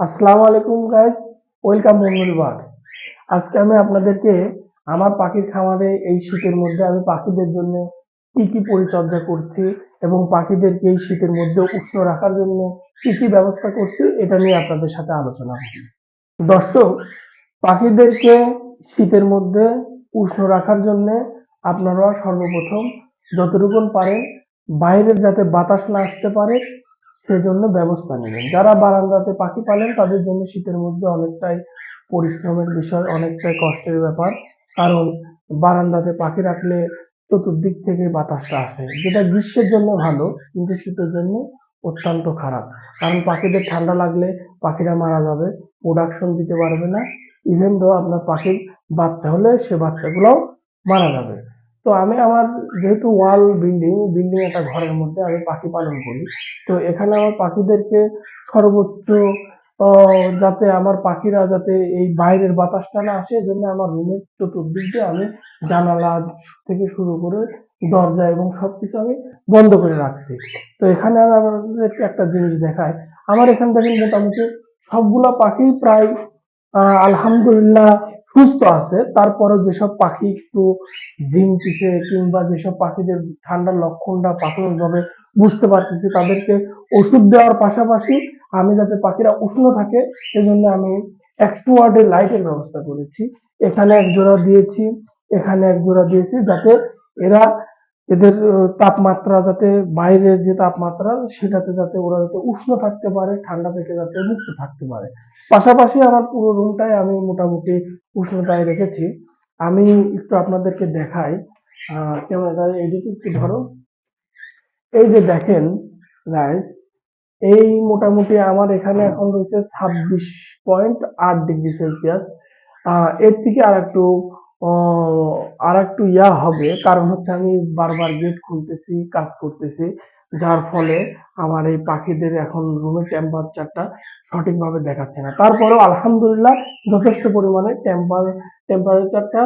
আসসালামু আলাইকুম guys welcome মঙ্গলবার আজকে আমি আপনাদেরকে আমার পাখির খামারে এই শীতের মধ্যে আমি পাখিদের জন্য কি কি পরিচর্যা করছি এবং পাখিদেরকে এই শীতের মধ্যে উষ্ণ রাখার জন্য কি কি ব্যবস্থা করছি, এটা নিয়ে আপনাদের সাথে আলোচনা করব দর্শক, পাখিদেরকে শীতের মধ্যে উষ্ণ রাখার জন্য আপনারা সর্বপ্রথম যতটুকু পারেন, বাইরের যাতে বাতাস না আসতে পারে সেজন্য ব্যবস্থা নেবেন। যারা বারান্দাতে পাখি পালেন, তাদের জন্য শীতের মধ্যে অনেকটাই পরিশ্রমের বিষয়, অনেকটাই কষ্টের ব্যাপার। কারণ বারান্দাতে পাখি রাখলে চতুর্দিক থেকে বাতাসটা আসে। যেটা গ্রীষ্মের জন্য ভালো, কিন্তু শীতের জন্য অত্যন্ত খারাপ। কারণ পাখিদের ঠান্ডা লাগলে পাখিরা মারা যাবে প্রোডাকশন দিতে পারবে না। ইভেন দো আপনার পাখির বাচ্চা হলে সে বাচ্চাগুলোও মারা যাবে। তো আমি আমার যেহেতু ওয়াল বিল্ডিং বিল্ডিং একটা ঘরের মধ্যে আমি পাখি পালন করি। তো এখানে আমার পাখিদেরকে সর্বোচ্চ যাতে আমার পাখিরা যাতে এই বাইরের বাতাসটা না আসে জন্য আমার রুমের চতুর্দিক দিয়ে আমি জানালা থেকে শুরু করে দরজা এবং সবকিছু আমি বন্ধ করে রাখছি। তো এখানে আমি আপনাদেরকে একটা জিনিস দেখাই। আমার এখানে দেখেন মোটামুটি সবগুলা পাখি প্রায় আলহামদুলিল্লাহ সুস্থ আছে। তারপরে যেসব পাখি একটু ঝিমতিছে কিংবা যেসব পাখিদের ঠান্ডার লক্ষণটা প্রাথমিকভাবে বুঝতে পারতেছি, তাদেরকে ওষুধ দেওয়ার পাশাপাশি আমি যাতে পাখিরা উষ্ণ থাকে, সেজন্য আমি একশো লাইটের ব্যবস্থা করেছি। এখানে এক জোড়া দিয়েছি, এখানে এক জোড়া দিয়েছি যাতে এরা এদের তাপমাত্রা যাতে বাইরের যে তাপমাত্রা সেটাতে যাতে ওরা যাতে উষ্ণ থাকতে পারে, ঠান্ডা থেকে যাতে মুক্ত থাকতে পারে। পাশাপাশি আমার পুরো রুমটাই আমি মোটামুটি উষ্ণতায় রেখেছি। আমি একটু আপনাদেরকে দেখাই। ক্যামেরাটা এদিকে একটু ধরো। এই যে দেখেন গাইস এই মোটামুটি আমার এখানে এখন রয়েছে ছাব্বিশ পয়েন্ট আট ডিগ্রি সেলসিয়াস। এর থেকে আর একটু আর একটু ইয়া হবে। কারণ হচ্ছে আমি বারবার গেট খুলতেছি, কাজ করতেছি। যার ফলে আমার এই পাখিদের এখন রুমের টেম্পারেচারটা সঠিকভাবে দেখাচ্ছে না। তারপরেও আলহামদুলিল্লাহ যথেষ্ট পরিমাণে টেম্পার টেম্পারেচারটা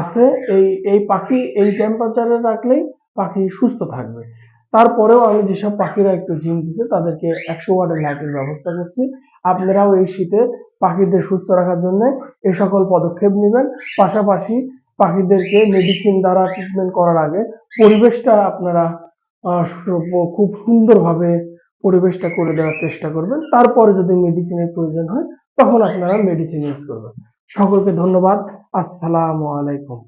আছে। এই এই পাখি, এই টেম্পারেচারে রাখলেই পাখি সুস্থ থাকবে। তারপরেও আমি যেসব পাখিরা একটু জিম দিচ্ছে তাদেরকে একশো ওয়াটের লাইটের ব্যবস্থা করছি। আপনারাও এই শীতে পাখিদের সুস্থ রাখার জন্য এই সকল পদক্ষেপ নেবেন। পাশাপাশি পাখিদেরকে মেডিসিন দ্বারা ট্রিটমেন্ট করার আগে পরিবেশটা আপনারা খুব সুন্দরভাবে পরিবেশটা করে দেওয়ার চেষ্টা করবেন। তারপরে যদি মেডিসিনের প্রয়োজন হয়, তখন আপনারা মেডিসিন ইউজ করবেন। সকলকে ধন্যবাদ। আসসালামু আলাইকুম।